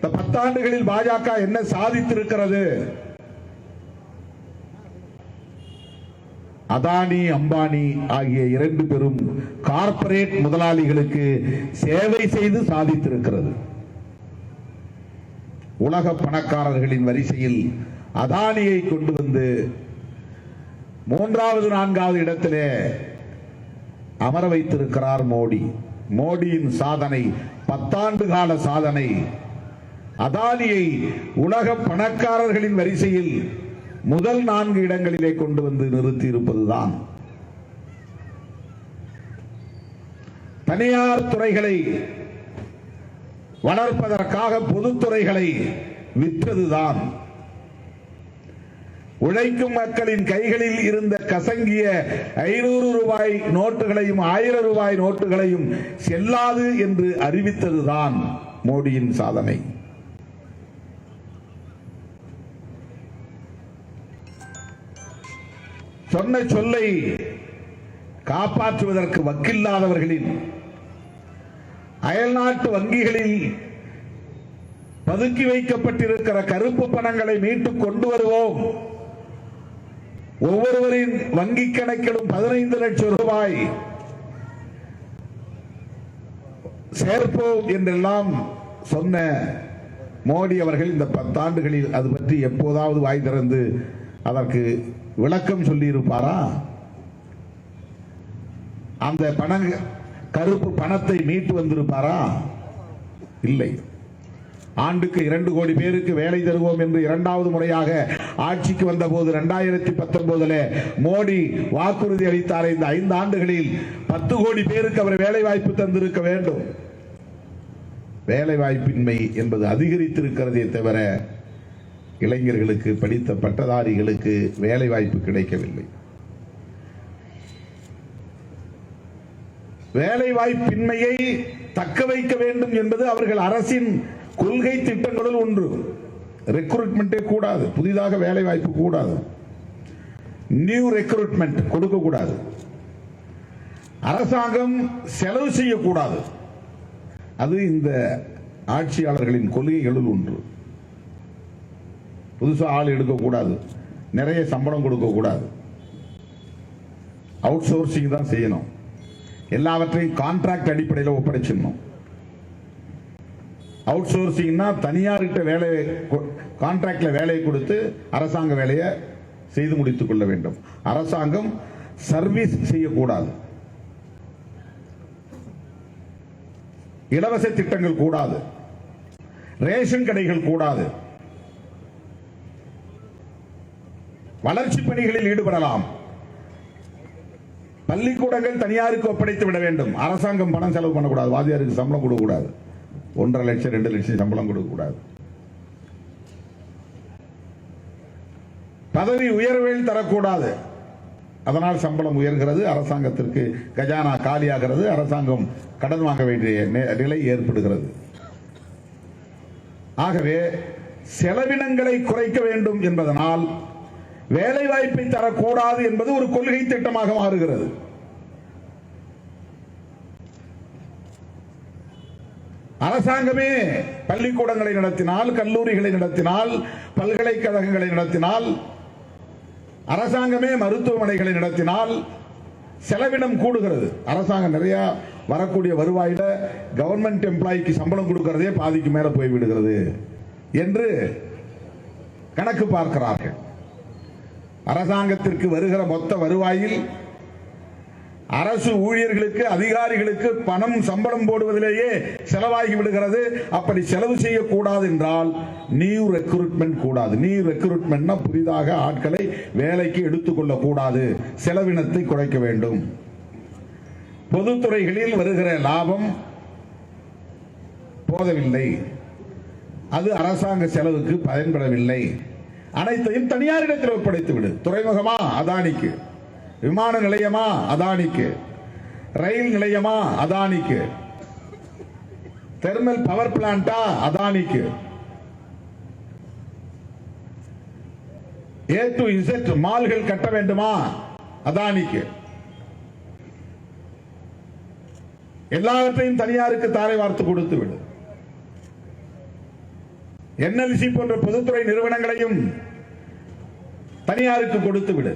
இந்த பத்தாண்டுகளில் பாஜக என்ன சாதித்திருக்கிறது? அதானி அம்பானி ஆகிய இரண்டு பெரும் கார்பரேட் முதலாளிகளுக்கு சேவை செய்து சாதித்திருக்கிறது. உலக பணக்காரர்களின் வரிசையில் அதானியை கொண்டு வந்து மூன்றாவது நான்காவது இடத்திலே அமர வைத்திருக்கிறார் மோடி. மோடியின் சாதனை பத்தாண்டு கால சாதனை அதானியை உலக பணக்காரர்களின் வரிசையில் முதல் நான்கு இடங்களிலே கொண்டு வந்து நிறுத்தி இருப்பதுதான் தனியார் துறைகளை வளர்ப்பதற்காக பொதுத்துறைகளை விற்றதுதான். உழைக்கும் மக்களின் கைகளில் இருந்த கசங்கிய ஐநூறு ரூபாய் நோட்டுகளையும் ஆயிரம் ரூபாய் நோட்டுகளையும் செல்லாது என்று அறிவித்ததுதான் மோடியின் சாதனை. சொன்ன சொல்லை காப்பாற்றுவதற்கு வக்கில்லாதவர்களின் அயல்நாட்டு வங்கிகளில் பதுக்கி வைக்கப்பட்டிருக்கிற கருப்பு பணங்களை மீட்டு கொண்டு வருவோம். ஒவ்வொருவரின் வங்கி கணக்கிலும் பதினைந்து லட்சம் ரூபாய் சேர்ப்போம் என்றெல்லாம் சொன்ன மோடி அவர்கள் இந்த பத்தாண்டுகளில் அது பற்றி எப்போதாவது வாய் திறந்து அதற்கு விளக்கம் சொல்லியிருப்பாரா? அந்த பண கருப்பு பணத்தை மீட்டு வந்திருப்பாரா? இல்லை. ஆண்டுக்கு இரண்டு கோடி பேருக்கு வேலை தருவோம் என்று இரண்டாவது முறையாக ஆட்சிக்கு வந்த போது இரண்டாயிரத்தி பத்தொன்பதுல மோடி வாக்குறுதி அளித்தார். இந்த ஐந்து ஆண்டுகளில் பத்து கோடி பேருக்கு அவர் வேலை வாய்ப்பு தந்திருக்க வேண்டும். வேலை வாய்ப்பின்மை என்பது அதிகரித்திருக்கிறதே தவிர இளைஞர்களுக்கு படித்த பட்டதாரிகளுக்கு வேலை வாய்ப்பு கிடைக்கவில்லை. வேலை வாய்ப்பின்மையை தக்க வைக்க வேண்டும் என்பது அவர்கள் அரசின் கொள்கை திட்டங்களுள் ஒன்று. ரெக்ரூட்மெண்ட்டே கூடாது. புதிதாக வேலை வாய்ப்பு கூடாது. நியூ ரெக்ரூட்மெண்ட் கொடுக்க கூடாது. அரசாங்கம் செலவு செய்யக்கூடாது. அது இந்த ஆட்சியாளர்களின் கொள்கைகளுள் ஒன்று. புதுசாக ஆள் எடுக்கக்கூடாது நிறைய சம்பளம் கொடுக்கக்கூடாது அவுட் சோர்சிங் தான் செய்யணும். எல்லாவற்றையும் கான்ட்ராக்ட் அடிப்படையில் ஒப்படைச்சிடணும். அவுட் சோர்சிங்னா தனியார்கிட்ட வேலையை கான்ட்ராக்டில் வேலையை கொடுத்து அரசாங்க வேலையை செய்து முடித்துக் கொள்ள வேண்டும். அரசாங்கம் சர்வீஸ் செய்யக்கூடாது. இலவச திட்டங்கள் கூடாது. ரேஷன் கடைகள் கூடாது. வளர்ச்சி பணிகளில் ஈடுபடலாம். பள்ளிக்கூடங்கள் தனியாருக்கு ஒப்படைத்து விட வேண்டும். அரசாங்கம் பணம் செலவு பண்ணக்கூடாது. வாதியாருக்கு சம்பளம் கொடுக்கக்கூடாது. ஒன்றரை லட்சம் ரெண்டு லட்சம் சம்பளம் கொடுக்கக்கூடாது. பதவி உயர்வில் தரக்கூடாது. அதனால் சம்பளம் உயர்கிறது. அரசாங்கத்திற்கு கஜானா காலியாகிறது. அரசாங்கம் கடன் வாங்க வேண்டிய நிலை ஏற்படுகிறது. ஆகவே செலவினங்களை குறைக்க வேண்டும் என்பதனால் வேலை வாய்ப்பை தரக்கூடாது என்பது ஒரு கொள்கை திட்டமாக மாறுகிறது. அரசாங்கமே பள்ளிக்கூடங்களை நடத்தினால் கல்லூரிகளை நடத்தினால் பல்கலைக்கழகங்களை நடத்தினால் அரசாங்கமே மருத்துவமனைகளை நடத்தினால் செலவினம் கூடுகிறது. அரசாங்கம் நிறைய வரக்கூடிய வருவாயில கவர்மெண்ட் எம்ப்ளாய்க்கு சம்பளம் கொடுக்கிறதே பாதிக்கு மேல போய் விடுகிறது என்று கணக்கு பார்க்கிறார்கள். அரசாங்கத்திற்கு வருகிற மொத்த வருவாயில் அரசு ஊழியர்களுக்கு அதிகாரிகளுக்கு பணம் சம்பளம் போடுவதிலேயே செலவாகி விடுகிறது. அப்படி செலவு செய்யக்கூடாது என்றால் நியூ ரெக்ரூட்மெண்ட் கூடாது. நியூ ரெக்ரூட்மெண்ட்னா புதிதாக ஆட்களை வேலைக்கு எடுத்துக்கொள்ள கூடாது செலவினத்தை குறைக்க வேண்டும். பொதுத்துறைகளில் வருகிற லாபம் போதவில்லை. அது அரசாங்க செலவுக்கு பயன்படவில்லை. அனைத்தையும் தனியாரிடத்தில் ஒப்படைத்து விடு. துறைமுகமா? அதானிக்கு. விமான நிலையமா? அதானிக்கு. ரயில் நிலையமா? அதானிக்கு. தெர்மல் பவர் பிளான்டா அதானிக்கு. ஏ டு இசட் மால்கள் கட்ட வேண்டுமா? அதானிக்கு. எல்லாவற்றையும் தனியாருக்கு தாரை வார்த்து கொடுத்து விடு. என்எல்சி போன்ற பொதுத்துறை நிறுவனங்களையும் தனியாருக்கு கொடுத்து விடு.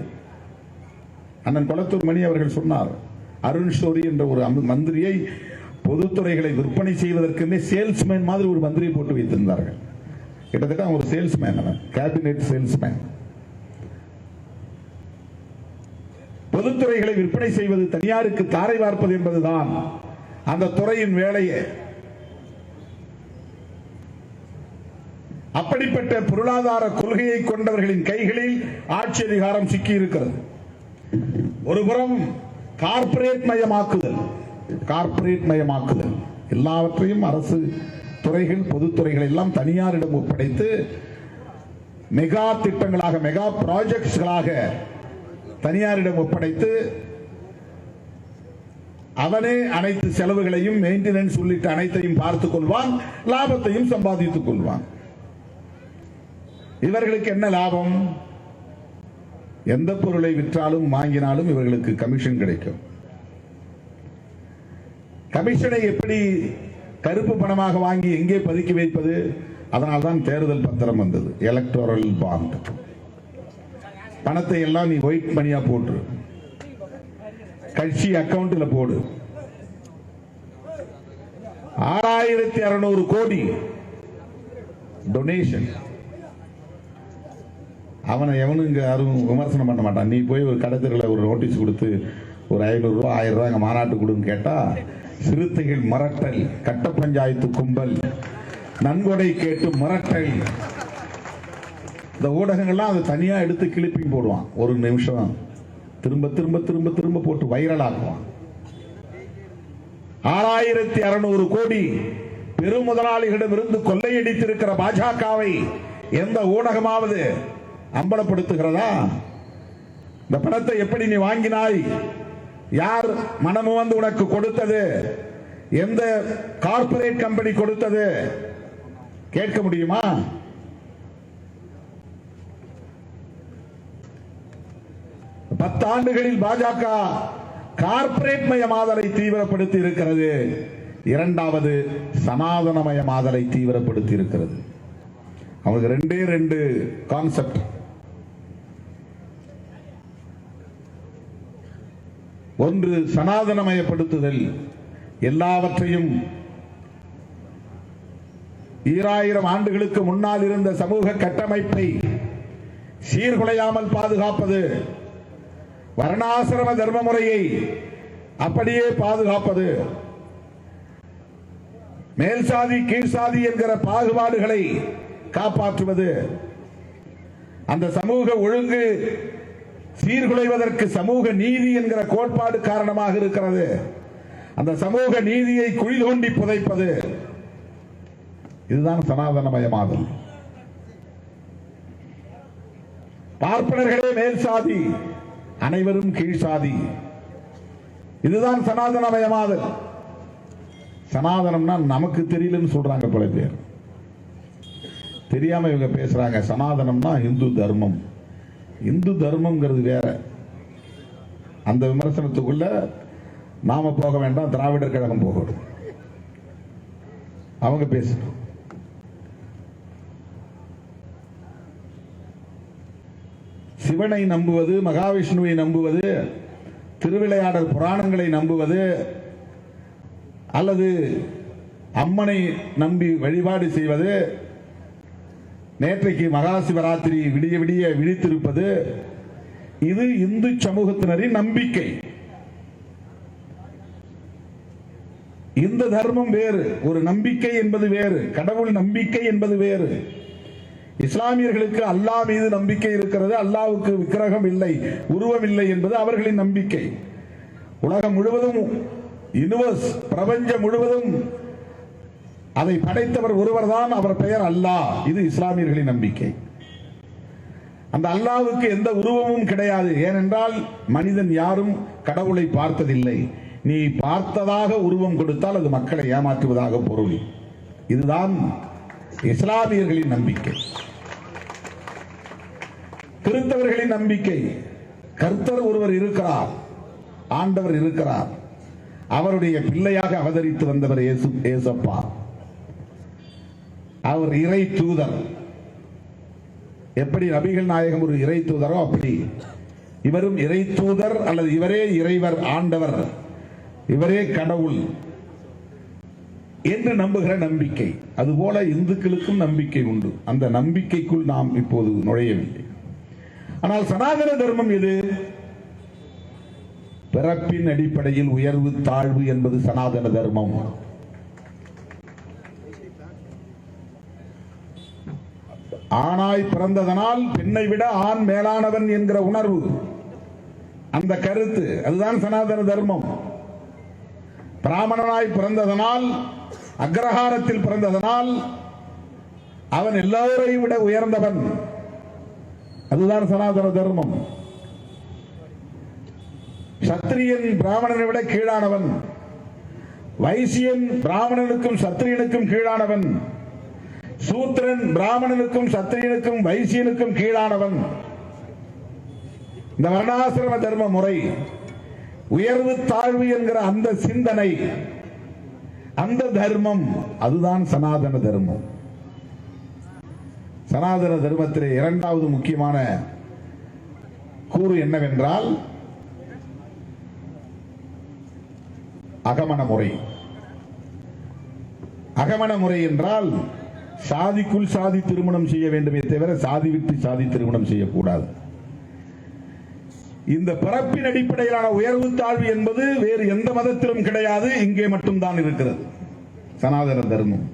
அண்ணன் கொளத்தூர் மணி அவர்கள் சொன்னார் அருண் ஷோரி என்ற ஒரு மந்திரியை பொதுத்துறைகளை விற்பனை செய்வதற்குமே சேல்ஸ்மேன் மாதிரி ஒரு மந்திரியை போட்டு வைத்திருந்தார்கள். கிட்டத்தட்ட அவன் ஒரு சேல்ஸ்மேன் அவன் கேபினெட் சேல்ஸ்மேன். பொதுத்துறைகளை விற்பனை செய்வது தனியாருக்கு தாரை வார்ப்பது என்பதுதான் அந்த துறையின் வேலையை. அப்படிப்பட்ட பொருளாதார கொள்கையை கொண்டவர்களின் கைகளில் ஆட்சி அதிகாரம் சிக்கி இருக்கிறது ஒருபுறம் கார்ப்பரேட் மயமாக்குதல் கார்ப்பரேட் மயமாக்குதல். எல்லாவற்றையும் அரசு துறைகள் பொதுத்துறைகள் எல்லாம் தனியாரிடம் ஒப்படைத்து மெகா திட்டங்களாக மெகா ப்ராஜெக்ட்ஸ்களாக தனியாரிடம் ஒப்படைத்து அவனே அனைத்து செலவுகளையும் மெயின்டெனன்ஸ் உள்ளிட்ட அனைத்தையும் பார்த்துக் கொள்வான் லாபத்தையும் சம்பாதித்துக் கொள்வான். இவர்களுக்கு என்ன லாபம்? எந்த பொருளை விற்றாலும் வாங்கினாலும் இவர்களுக்கு கமிஷன் கிடைக்கும். கமிஷனை எப்படி கருப்பு பணமாக வாங்கி எங்கே பதுக்கி வைப்பது? அதனால்தான் தேர்தல் பத்திரம் வந்தது. எலக்டோரல் பாண்ட் பணத்தை எல்லாம் நீ ஒயிட் மணியா போட்டு கட்சி அக்கவுண்ட்ல போடு. ஆறாயிரத்தி அறுநூறு கோடி டொனேஷன் அவனை எவனும் இங்கே யாரும் விமர்சனம் பண்ண மாட்டான். நீ போய் ஒரு கடத்தரில் ஒரு நோட்டீஸ் கொடுத்து ஒரு ஐநூறுரூவா ஆயிரம் ரூபாய் அங்க மாநாட்டு கொடுன்னு கேட்டால் சிறுத்தைகள் மிரட்டல் கட்ட பஞ்சாயத்து கும்பல் நன்கொடை கேட்டு மிரட்டல். இந்த ஊடகங்கள்லாம் அதை தனியாக எடுத்து கிளிப்பிங் போடுவான். ஒரு நிமிஷம் திரும்ப திரும்ப திரும்ப திரும்ப போட்டு வைரலாக்குவான் ஆறாயிரத்தி அறுநூறு கோடி பெருமுதலாளிகளிடமிருந்து கொள்ளையடித்திருக்கிற பாஜகவை எந்த ஊடகமாவது அம்பலப்படுத்துகிறதா? இந்த பணத்தை எப்படி நீ வாங்கினாய்? யார் மனமு வந்து உனக்கு கொடுத்தது? எந்த கார்ப்பரேட் கம்பெனி கொடுத்தது? கேட்க முடியுமா? பத்தாண்டுகளில் பாஜக கார்ப்பரேட் மயமாதலை தீவிரப்படுத்தி இருக்கிறது. இரண்டாவது சனாதனமயமாதலை தீவிரப்படுத்தி இருக்கிறது. அவங்களுக்கு ரெண்டே ரெண்டு கான்செப்ட் ஒன்று சனாதனமயப்படுத்துதல். எல்லாவற்றையும் ஈராயிரம் ஆண்டுகளுக்கு முன்னால் இருந்த சமூக கட்டமைப்பை சீர்குலையாமல் பாதுகாப்பது வர்ணாசிரம தர்ம முறையை அப்படியே பாதுகாப்பது மேல் சாதி கீழ் சாதி என்கிற பாகுபாடுகளை காப்பாற்றுவது. அந்த சமூக ஒழுங்கு சீர்குலைவதற்கு சமூக நீதி என்கிற கோட்பாடு காரணமாக இருக்கிறது. அந்த சமூக நீதியை குழி தோண்டி புதைப்பது. இதுதான் சனாதனமயமாதல். பார்ப்பனர்களே மேல் சாதி அனைவரும் கீழ் சாதி. இதுதான் சனாதனமயமாதல். சனாதனம்னா நமக்கு தெரியலன்னு சொல்றாங்க பல பேர் தெரியாம இவங்க பேசுறாங்க. சனாதனம்னா இந்து தர்மம். இந்து தர்மம்ங்கிறது வேற. அந்த விமர்சனத்துக்குள்ள நாம போக வேண்டாம் திராவிடர் கழகம் போகணும் அவங்க பேசணும் சிவனை நம்புவது மகாவிஷ்ணுவை நம்புவது திருவிளையாடல் புராணங்களை நம்புவது அல்லது அம்மனை நம்பி வழிபாடு செய்வது நேற்றைக்கு மகா சிவராத்திரி விடிய விடிய விழித்திருப்பது இது இந்து சமூகத்தினரின் நம்பிக்கை. இந்த தர்மம் வேறு ஒரு நம்பிக்கை என்பது வேறு கடவுள் நம்பிக்கை என்பது வேறு. இஸ்லாமியர்களுக்கு அல்லாஹ் மீது நம்பிக்கை இருக்கிறது அல்லாவுக்கு விக்கிரகம் இல்லை உருவம் இல்லை என்பது அவர்களின் நம்பிக்கை. உலகம் முழுவதும் யூனிவர்ஸ் பிரபஞ்சம் முழுவதும் அதை படைத்தவர் ஒருவர்தான் அவர் பெயர் அல்லாஹ் இது இஸ்லாமியர்களின் நம்பிக்கை. அந்த அல்லாவுக்கு எந்த உருவமும் கிடையாது. ஏனென்றால் மனிதன் யாரும் கடவுளை பார்த்ததில்லை. நீ பார்த்ததாக உருவம் கொடுத்தால் அது மக்களை ஏமாற்றுவதாக பொருள். இதுதான் இஸ்லாமியர்களின் நம்பிக்கை. கிறிஸ்தவர்களின் நம்பிக்கை. கர்த்தர் ஒருவர் இருக்கிறார். ஆண்டவர் இருக்கிறார். அவருடைய பிள்ளையாக அவதரித்து வந்தவர் ஏசப்பா அவர் இறை தூதர். எப்படி நபிகள் நாயகம் ஒரு இறை தூதரோ அப்படி. இவரும் இறை தூதர் அல்லது இவரே இறைவர் ஆண்டவர். இவரே கடவுள் என்று நம்புகிற நம்பிக்கை. அதுபோல இந்துக்களுக்கும் நம்பிக்கை உண்டு. அந்த நம்பிக்கைக்குள் நாம் இப்போது நுழையவில்லை. ஆனால் சனாதன தர்மம் இது பிறப்பின் அடிப்படையில் உயர்வு தாழ்வு என்பது சனாதன தர்மம். ஆணாய் பிறந்ததனால் பெண்ணை விட ஆண் மேலானவன் என்கிற உணர்வு. அந்த கருத்து அதுதான் சனாதன தர்மம். பிராமணனாய் பிறந்ததனால் அக்ரஹாரத்தில் பிறந்ததனால் அவன் எல்லோரையும் விட உயர்ந்தவன். அதுதான் சனாதன தர்மம். சத்திரியன் பிராமணனை விட கீழானவன். வைசியன் பிராமணனுக்கும் சத்திரியனுக்கும் கீழானவன். சூத்திரன் பிராமணனுக்கும் சத்திரியனுக்கும் வைசியனுக்கும் கீழானவன். இந்த வர்ணாசிரம தர்ம முறை உயர்வு தாழ்வு என்கிற அந்த சிந்தனை அந்த தர்மம் அதுதான் சனாதன தர்மம். சனாதன தர்மத்திலே இரண்டாவது முக்கியமான கூறு என்னவென்றால் அகமண முறை. அகமண முறை என்றால் சாதிக்குள் சாதி திருமணம் செய்ய வேண்டுமே தவிர சாதி விட்டு சாதி திருமணம் செய்யக்கூடாது. இந்த பிறப்பின் அடிப்படையிலான உயர்வு தாழ்வு என்பது வேறு எந்த மதத்திலும் கிடையாது இங்கே மட்டும்தான் இருக்கிறது. சனாதன தர்மம்.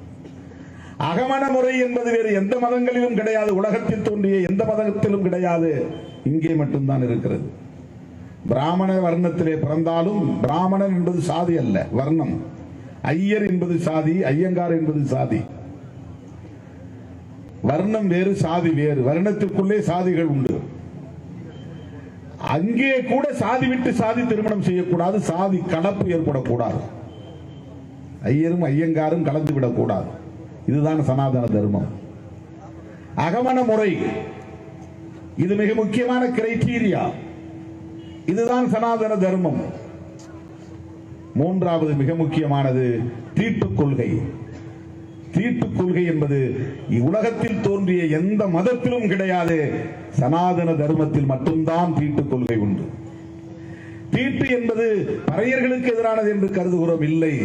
அகமண முறை என்பது வேறு எந்த மதங்களிலும் கிடையாது உலகத்தில் தோன்றிய எந்த மதத்திலும் கிடையாது இங்கே மட்டும்தான் இருக்கிறது. பிராமண வர்ணத்திலே பிறந்தாலும் பிராமணன் என்பது சாதி அல்ல வர்ணம். ஐயர் என்பது சாதி ஐயங்கார் என்பது சாதி. வர்ணம் வேறு சாதி வேறு. வர்ணத்திற்குள்ளே சாதிகள் உண்டு. அங்கே கூட சாதி விட்டு சாதி திருமணம் செய்யக்கூடாது. சாதி கலப்பு ஏற்படக்கூடாது. ஐயரும் ஐயங்காரும் கலந்து விடக்கூடாது. இதுதான் சனாதன தர்மம். அகமண முறை. இது மிக முக்கியமான கிரைட்டீரியா இதுதான் சனாதன தர்மம். மூன்றாவது மிக முக்கியமானது தீட்டுக் கொள்கை. தீட்டுக் கொள்கை என்பது உலகத்தில் தோன்றிய எந்த மதத்திலும் கிடையாது. சனாதன தர்மத்தில் மட்டும்தான் தீட்டுக் கொள்கை உண்டு. தீட்டு என்பது பறையர்களுக்கு எதிரானது என்று கருதுகிறோம் இல்லை.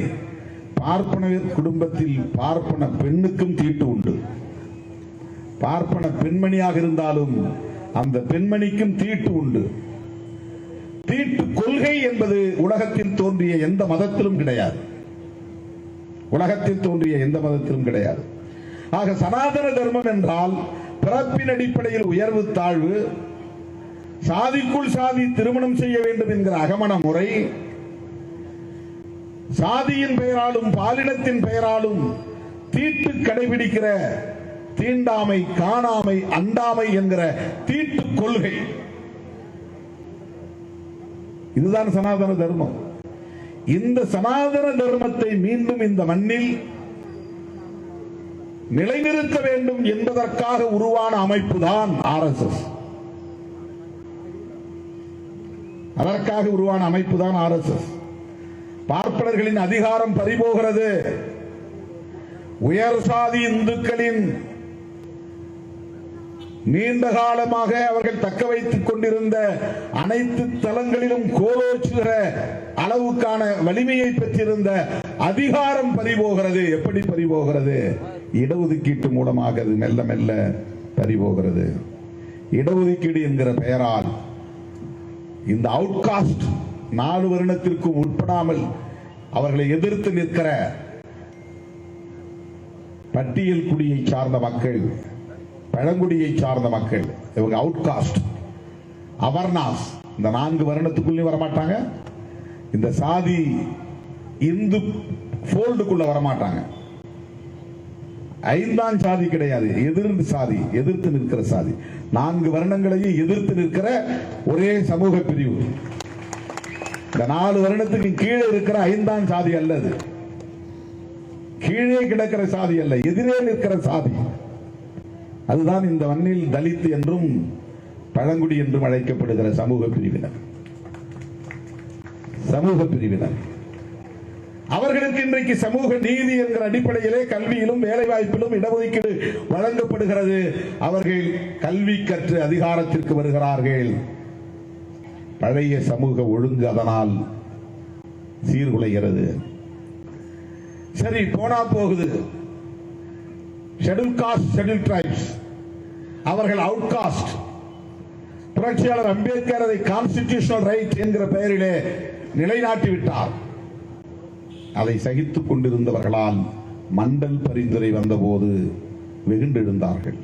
பார்ப்பன குடும்பத்தில் பார்ப்பன பெண்ணுக்கும் தீட்டு உண்டு. பார்ப்பன பெண்மணியாக இருந்தாலும் அந்த பெண்மணிக்கும் தீட்டு உண்டு. தீட்டு கொள்கை என்பது உலகத்தில் தோன்றிய எந்த மதத்திலும் கிடையாது. உலகத்தில் தோன்றிய எந்த மதத்திலும் கிடையாது. ஆக சனாதன தர்மம் என்றால் பிறப்பின் அடிப்படையில் உயர்வு தாழ்வு சாதிக்குள் சாதி திருமணம் செய்ய வேண்டும் என்கிற அகமண முறை சாதியின் பெயராலும் பாலினத்தின் பெயராலும் தீட்டு கடைபிடிக்கிற தீண்டாமை காணாமை அண்டாமை என்கிற தீட்டு கொள்கை. இதுதான் சனாதன தர்மம். இந்த சனாதன தர்மத்தை மீண்டும் இந்த மண்ணில் நிலைநிறுத்த வேண்டும் என்பதற்காக உருவான அமைப்பு தான் ஆர் எஸ் எஸ். அதற்காக உருவான அமைப்பு தான் ஆர் எஸ் எஸ். பார்ப்பனர்களின் அதிகாரம் பறிபோகிறது. உயர் சாதி இந்துக்களின் நீண்ட காலமாக அவர்கள் தக்க வைத்துக் கொண்டிருந்த அனைத்து தளங்களிலும் கோலோச்சுகிற அளவுக்கான வலிமையை பெற்றிருந்த அதிகாரம் பறிபோகிறது. எப்படி பறிபோகிறது? இடஒதுக்கீட்டு மூலமாக அது மெல்ல மெல்ல பறிபோகிறது. இடஒதுக்கீடு என்கிற பெயரால் இந்த அவுட்காஸ்ட் நாலு வருடத்திற்கும் உட்படாமல் அவர்களை எதிர்த்து நிற்கிற பட்டியல் குடியை சார்ந்த மக்கள் பழங்குடியை சார்ந்த மக்கள் இவங்க அவுட்காஸ்ட் அவர்னாஸ் இந்த நான்கு வருடத்துக்குள்ளே வரமாட்டாங்க. இந்த சாதி இந்து ஃபோல்டுக்குள்ள வரமாட்டாங்க. ஐந்தாம் சாதி கிடையாது. எதிர்ந்து சாதி எதிர்த்து நிற்கிற சாதி. நான்கு வருடங்களையும் எதிர்த்து நிற்கிற ஒரே சமூக பிரிவு. இந்த நாலு வருடத்துக்கு கீழே இருக்கிற ஐந்தாம் சாதி அல்லது கீழே கிடக்கிற சாதி அல்ல. எதிரே நிற்கிற சாதி. அதுதான் இந்த மண்ணில் தலித் என்றும் பழங்குடி என்றும் அழைக்கப்படுகிற சமூக பிரிவினர். சமூக பிரிவினர். அவர்களுக்கு இன்றைக்கு சமூக நீதி என்கிற அடிப்படையிலே கல்வியிலும் வேலைவாய்ப்பிலும் இடஒதுக்கீடு வழங்கப்படுகிறது. அவர்கள் கல்வி கற்று அதிகாரத்திற்கு வருகிறார்கள். பழைய சமூக ஒழுங்கு அதனால் சீர்குலைகிறது. சரி போனா போகுது. ஷெடியூல் காஸ்ட் ஷெடியூல் டிரைப்ஸ் அவர்கள் அவுட் காஸ்ட் புரட்சியாளர் அம்பேத்கர் அதை கான்ஸ்டிடியூஷனல் ரைட் என்கிற பெயரிலே நிலைநாட்டி விட்டார் அதை சகித்துக் கொண்டிருந்தவர்களால் மண்டல் பரிந்துரை வந்தபோது வெகுண்டெழுந்தார்கள்.